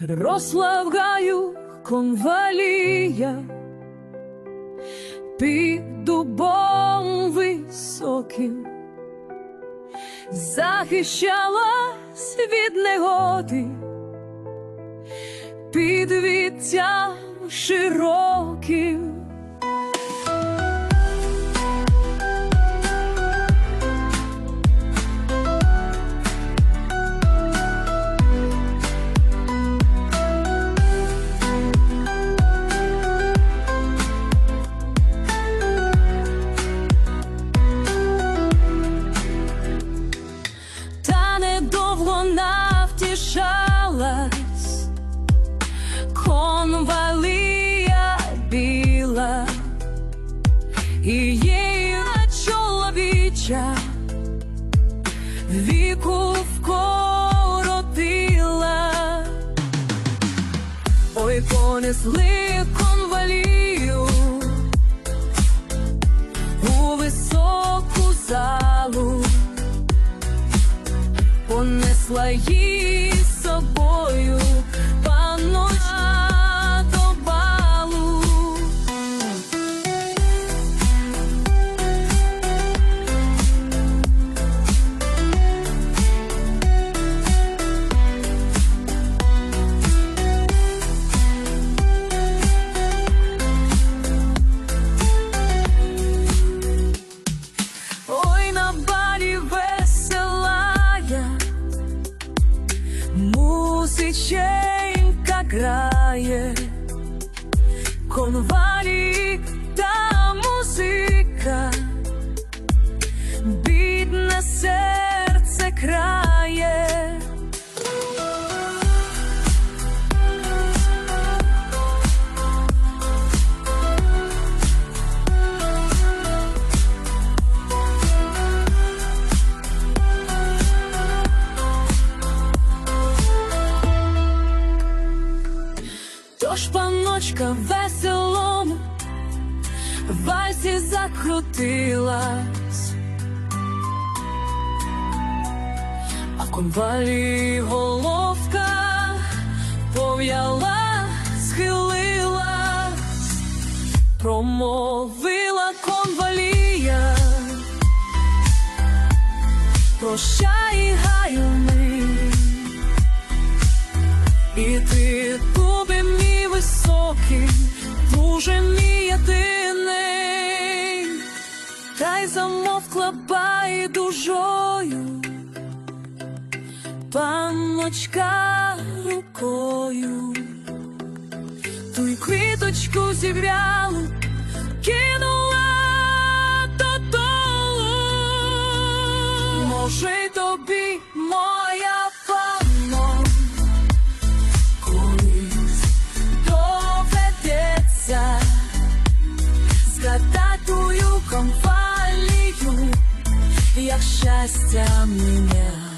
Росла в гаю конвалія, під дубом високим, захищалась від негоди, під віттям широким. І її чоловіча віку вкоротила. Ой, понесли конвалію у високу залу понесла її конвалік та музика, бідне серце крає. Тож паночка веселому в вальсі закрутилась, а конвалі головка пов'яла, схилилась, промовила конвалія. Прощай, гаю ми, і ти високий, дуже мій єдиний, та й замовкла байдужою, панночка рукою, ту й квіточку зів'ялу як щастя мене.